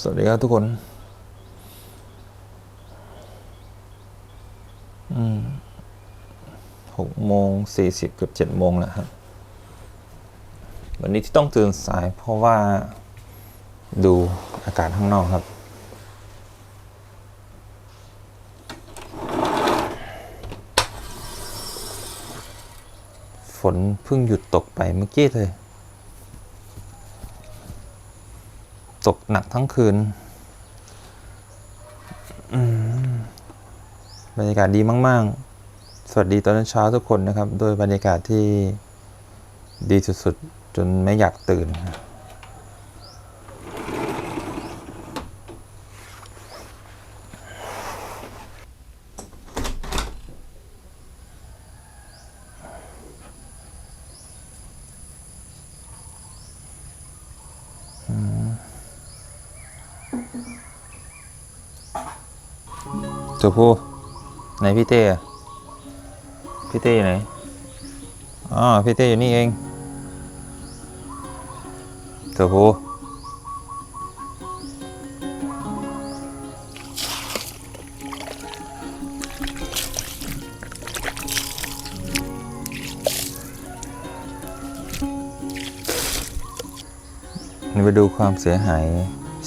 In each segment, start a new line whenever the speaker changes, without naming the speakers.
สวัสดีครับทุกคน อืมหกโมงสี่สิบเกือบเจ็ดโมงแล้วครับ วันนี้ที่ต้องตื่นสายเพราะว่าดูอากาศข้างนอกครับ ฝนเพิ่งหยุดตกไปเมื่อกี้เลย ตกหนักทั้งคืนบรรยากาศดีมาก ๆ สวัสดีตอนเช้าทุกคนนะครับ โดยบรรยากาศที่ดีสุด ๆ จนไม่อยากตื่น ตัวผู้ไหนพี่เต้พี่เต้อยู่ไหนอ๋อพี่เต้อยู่นี่เองตัวผู้นี่ไปดูความเสียหาย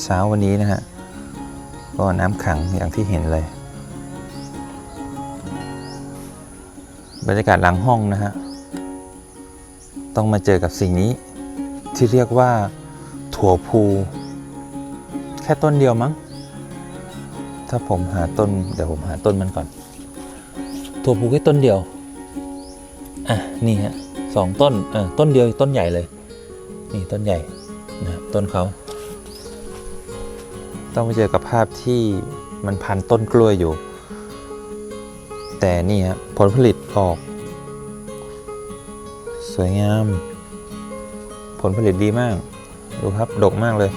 เช้าวันนี้นะฮะก็น้ำขังอย่างที่เห็นเลย บรรยากาศหลังห้องนะฮะ ต้องมาเจอกับสิ่งนี้ที่เรียกว่าถั่วพูแค่ต้นเดียวมั้ง ถ้าผมหาต้น เดี๋ยวผมหาต้นมันก่อน ถั่วพูแค่ต้นเดียว อะ นี่ฮะสองต้นเออต้นเดียวต้นใหญ่เลย นี่ต้นใหญ่นะต้นเขา ต้องไปเจอกับภาพที่มันพันต้นกล้วยอยู่ แต่นี่ฮะผลผลิตออก สวยงาม ผลผลิตดีมาก ดูครับ ดกมากเลย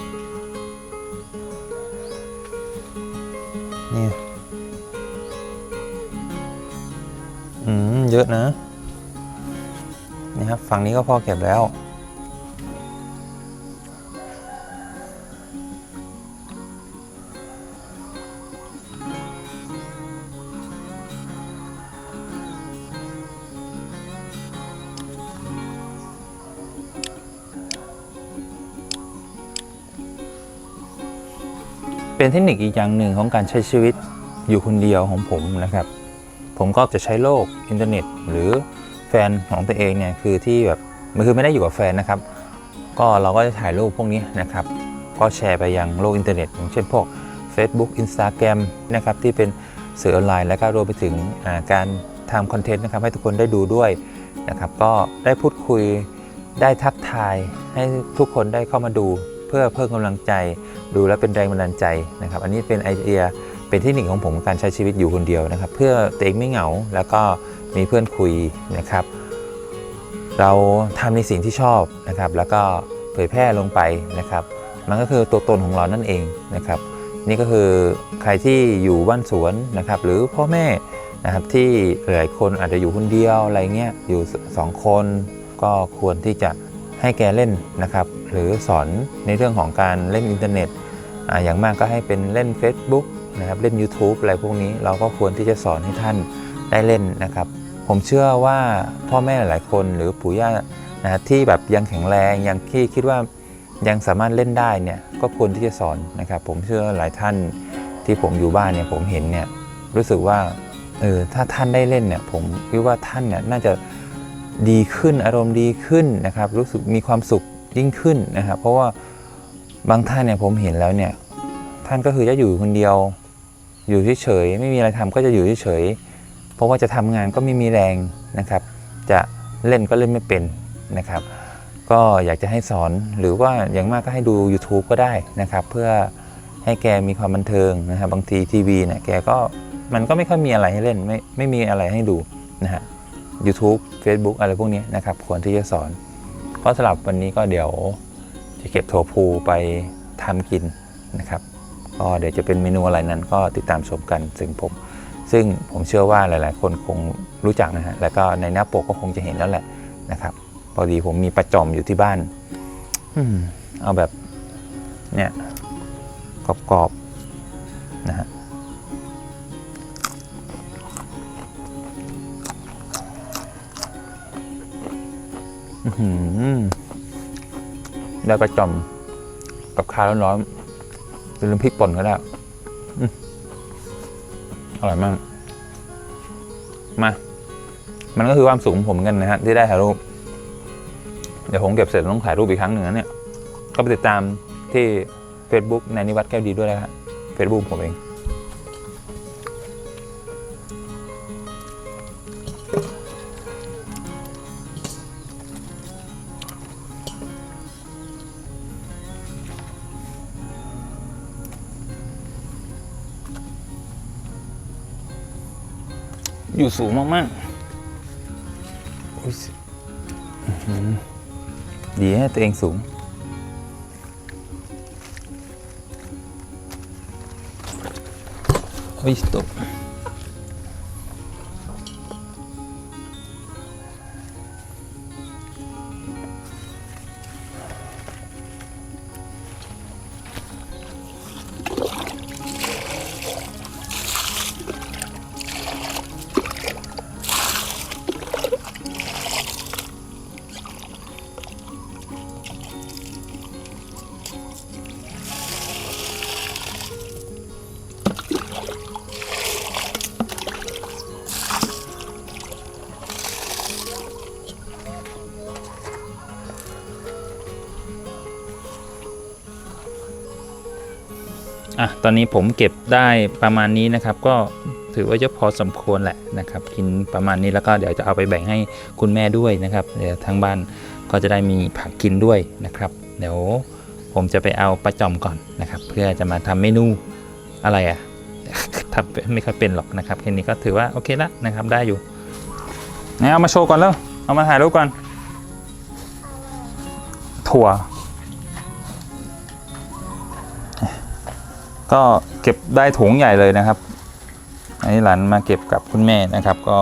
นี่ อืม เยอะนะ นี่ครับ ฝั่งนี้ก็พอเก็บแล้ว เป็นเทคนิคอีกอย่างหนึ่งของการใช้ชีวิตอยู่คนเดียวของผมนะครับ ผมก็จะใช้โลกอินเทอร์เน็ต หรือแฟนของตัวเองเนี่ยคือที่แบบมันคือไม่ได้อยู่กับแฟนนะครับ ก็เราก็จะถ่ายรูปพวกนี้นะครับ ก็แชร์ไปยังโลกอินเทอร์เน็ตอย่างเช่นพวก Facebook Instagram นะครับที่เป็นสื่อออนไลน์ และก็รวมไปถึงการทำคอนเทนต์นะครับให้ทุกคนได้ดูด้วยนะครับ ก็ได้พูดคุยได้ทักทายให้ทุกคนได้เข้ามาดู เพื่อเพิ่มกำลังใจ ดูแล้วเป็นแรงบันดาลใจนะครับ อันนี้เป็นไอเดียเป็นเทคนิคของผมการใช้ชีวิตอยู่คนเดียวนะครับ เพื่อตัวเองไม่เหงาแล้วก็มีเพื่อนคุยนะครับ เราทำในสิ่งที่ชอบนะครับ แล้วก็เผยแพร่ลงไปนะครับ มันก็คือตัวตนของเรานั่นเองนะครับ นี่ก็คือใครที่อยู่บ้านสวนนะครับ หรือพ่อแม่นะครับที่หลายคนอาจจะอยู่คนเดียวอะไรเงี้ยอยู่สองคนก็ควรที่จะ ให้แกเล่นนะครับหรือสอนในเรื่องของการเล่นอินเทอร์เน็ตออย่างมากก็ให้เป็นเล่น Facebook นะครับเล่น YouTube อะไรพวกนี้เราก็ควรที่จะสอนให้ท่านได้เล่นนะครับ ผมเชื่อว่าพ่อแม่หลายๆคนหรือปู่ย่านะฮะที่แบบยังแข็งแรงยังที่คิดว่ายังสามารถเล่นได้เนี่ยก็ควรที่จะสอนนะครับ ผมเชื่อหลายท่านที่ผมอยู่บ้านเนี่ยผมเห็นเนี่ยรู้สึกว่าเออถ้าท่านได้เล่นเนี่ยผมคิดว่าท่านเนี่ยน่าจะ ดีขึ้นอารมณ์ดีขึ้นนะครับรู้สึกมีความสุขยิ่งขึ้นนะครับเพราะว่าบางท่านเนี่ยผมเห็นแล้วเนี่ยท่านก็คือจะอยู่คนเดียวอยู่เฉยๆไม่มีอะไรทำก็จะอยู่เฉยๆเพราะว่าจะทำงานก็ไม่มีแรงนะครับ จะเล่นก็เล่นไม่เป็นนะครับ ก็อยากจะให้สอนหรือว่าอย่างมากก็ให้ดู YouTube ก็ได้นะครับ เพื่อให้แกมีความบันเทิงนะครับบางทีทีวีเนี่ยแกก็มันก็ไม่ค่อยมีอะไรให้เล่นไม่ไม่มีอะไรให้ดูนะฮะ YouTube Facebook อะไรพวกนี้นะครับ ควรที่จะสอน ก็สำหรับวันนี้ก็เดี๋ยวจะเก็บถั่วพูไปทำกินนะครับ ก็เดี๋ยวจะเป็นเมนูอะไรนั้นก็ติดตามชมกันซึ่งผมซึ่งผมเชื่อว่าหลาย ๆ คนคงรู้จักนะฮะ แล้วก็ในหน้าปกก็คงจะเห็นแล้วแหละนะครับ พอดีผมมีประจอมอยู่ที่บ้านอืมเอาแบบเนี่ยกรอบๆนะฮะ ได้ประจอมกับข้าวร้อนๆเป็นน้ำพริกป่นก็ได้อืมอร่อยมาก มา มันก็คือความสูงของผมเหมือนกันนะฮะ ที่ได้ถ่ายรูป เดี๋ยวผมเก็บเสร็จต้องถ่ายรูปอีกครั้งหนึ่งนะเนี่ย ก็ไปติดตามที่ Facebook ในนิวัฒแก้วดีด้วยนะครับเฟซบุ๊กผมเอง อยู่สูงมากๆโอ้ยสิอื้อหือดีนะตัวเองสูง โอ้ยตก อะตอนนี้ผมเก็บได้ประมาณนี้นะครับ ก็ถือว่าจะพอสมควรแหละนะครับ กินประมาณนี้แล้วก็เดี๋ยวจะเอาไปแบ่งให้คุณแม่ด้วยนะครับเดี๋ยวทางบ้านก็จะได้มีผักกินด้วยนะครับ เดี๋ยวผมจะไปเอาปลาจอมก่อนนะครับ เพื่อจะมาทำเมนูอะไรอะ่ะทำไม่ค่อยเป็นหรอกนะครับแค่นี้ก็ถือว่าโอเคละนะครับได้อยู่ไหนเอามาโชว์ก่อนแล้วเอามาถ่ายรูปก่อนถั่ว ก็เก็บได้ถุงใหญ่เลยนะครับอันนี้หลานมาเก็บกับคุณแม่นะครับ ก็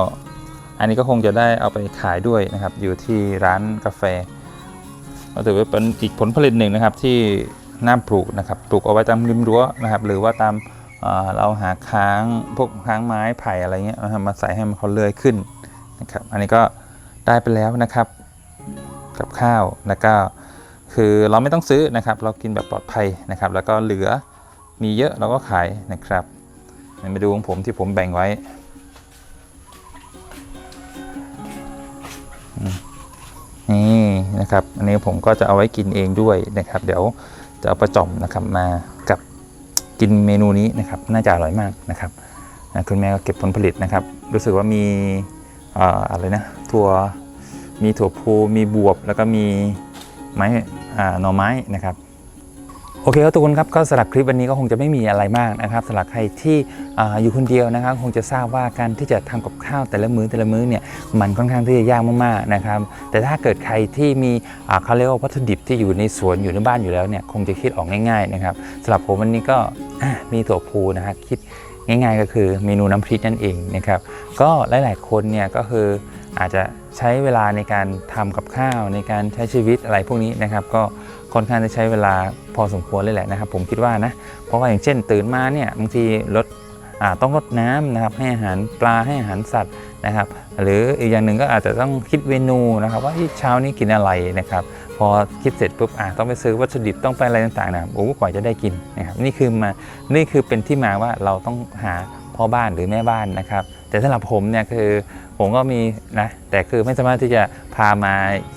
อันนี้ก็คงจะได้เอาไปขายด้วยนะครับ อยู่ที่ร้านกาแฟก็ถือว่าเป็นอีกผลผลิตหนึ่งนะครับที่น่าปลูกนะครับปลูกเอาไว้ตามริมรั้วนะครับ หรือว่าตามเอ่อเราหาค้างพวกค้างไม้ไผ่อะไรเงี้ยนะครับมาใส่ให้มันเขาเลื่อยขึ้นนะครับ อันนี้ก็ได้ไปแล้วนะครับกับข้าวแล้วก็คือเราไม่ต้องซื้อนะครับ เรากินแบบปลอดภัยนะครับ แล้วก็เหลือ มีเยอะเราก็ขายนะครับมาดูของผมที่ผมแบ่งไว้ นี่นะครับ อันนี้ผมก็จะเอาไว้กินเองด้วยนะครับ เดี๋ยวจะเอาประจอมนะครับมากับกินเมนูนี้นะครับ น่าจะอร่อยมากนะครับนะคุณแม่ก็เก็บผลผลิตนะครับ รู้สึกว่ามีอะไรนะถั่วมีถั่วพูมีบวบแล้วก็มีไม้อ่าหน่อไม้นะครับ โอเคครับทุกคนครับก็สำหรับคลิปวันนี้ก็คงจะไม่มีอะไรมากนะครับสำหรับใครที่ออยู่คนเดียวนะครับคงจะทราบว่าการที่จะทำกับข้าวแต่ละมื้อแต่ละมื้อเนี่ยมันค่อนข้างที่จะยากมากๆนะครับแต่ถ้าเกิดใครที่มีเขาเรียกว่าวัตถุดิบที่อยู่ในสวนอยู่ในบ้านอยู่แล้วเนี่ยคงจะคิดออกง่ายๆนะครับสำหรับผมวันนี้ก็มีถั่วพูนะฮะคิดง่าย ๆ ก็คือเมนูน้ำพริกนั่นเองนะครับก็หลายๆคนเนี่ยก็คืออาจจะ ใช้เวลาในการทำกับข้าวในการใช้ชีวิตอะไรพวกนี้นะครับ ก็ค่อนข้างจะใช้เวลาพอสมควรเลยแหละนะครับ ผมคิดว่านะเพราะว่าอย่างเช่นตื่นมาเนี่ยบางทีรดต้องรดน้ำนะครับให้อาหารปลาให้อาหารสัตว์นะครับ หรืออีกอย่างหนึ่งก็อาจจะต้องคิดเมนูนะครับ ว่าเช้านี้กินอะไรนะครับ พอคิดเสร็จปุ๊บต้องไปซื้อวัตถุดิบต้องไปอะไรต่างๆนะครับโอ้กว่าจะได้กินนะครับนี่คือมานี่คือเป็นที่มาว่าเราต้องหาพ่อบ้านหรือแม่บ้านนะครับ แต่สำหรับผมเนี่ยคือผมก็มีนะแต่คือไม่สามารถที่จะพามา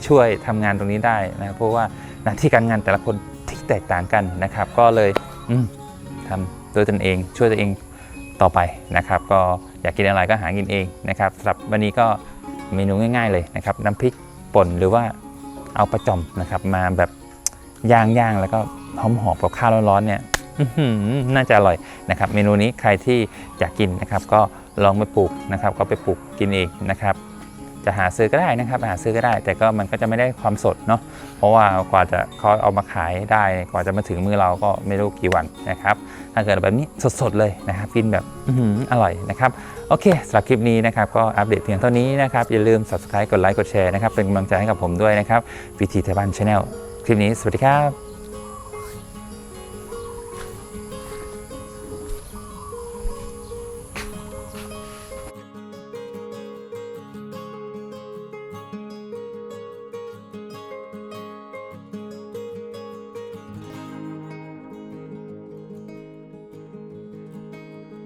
ช่วยทำงานตรงนี้ได้นะเพราะว่าหน้าที่การงานแต่ละคนที่แตกต่างกันนะครับ ก็เลยอืมทำโดยตนเองช่วยตัวเองต่อไปนะครับ ก็อยากกินอะไรก็หากินเองนะครับสำหรับวันนี้ก็เมนูง่าย ๆเลยนะครับ น้ำพริกป่นหรือว่าเอาปลาจ่อมนะครับ มาแบบย่างๆแล้วก็หอมๆกับข้าวร้อนๆเนี่ยน่าจะอร่อยนะครับ เมนูนี้ใครที่อยากกินนะครับก็ ลองไปปลูกนะครับก็ไปปลูกกินเองนะครับ จะหาซื้อก็ได้นะครับ หาซื้อก็ได้ แต่ก็มันก็จะไม่ได้ความสดเนาะเพราะว่ากว่าจะเขาเอามาขายได้ กว่าจะมาถึงมือเราก็ไม่รู้กี่วันนะครับ ถ้าเกิดแบบนี้สดๆเลยนะครับกินแบบออร่อยนะครับโอเคสำหรับคลิปนี้นะครับก็อัปเดตเพียงเท่านี้นะครับอย่าลืม subscribe กดไลค์กดแชร์นะครับเป็นกำลังใจให้กับผมด้วยนะครับวิธีไทยบ้านชาแนลคลิปนี้สวัสดีครับ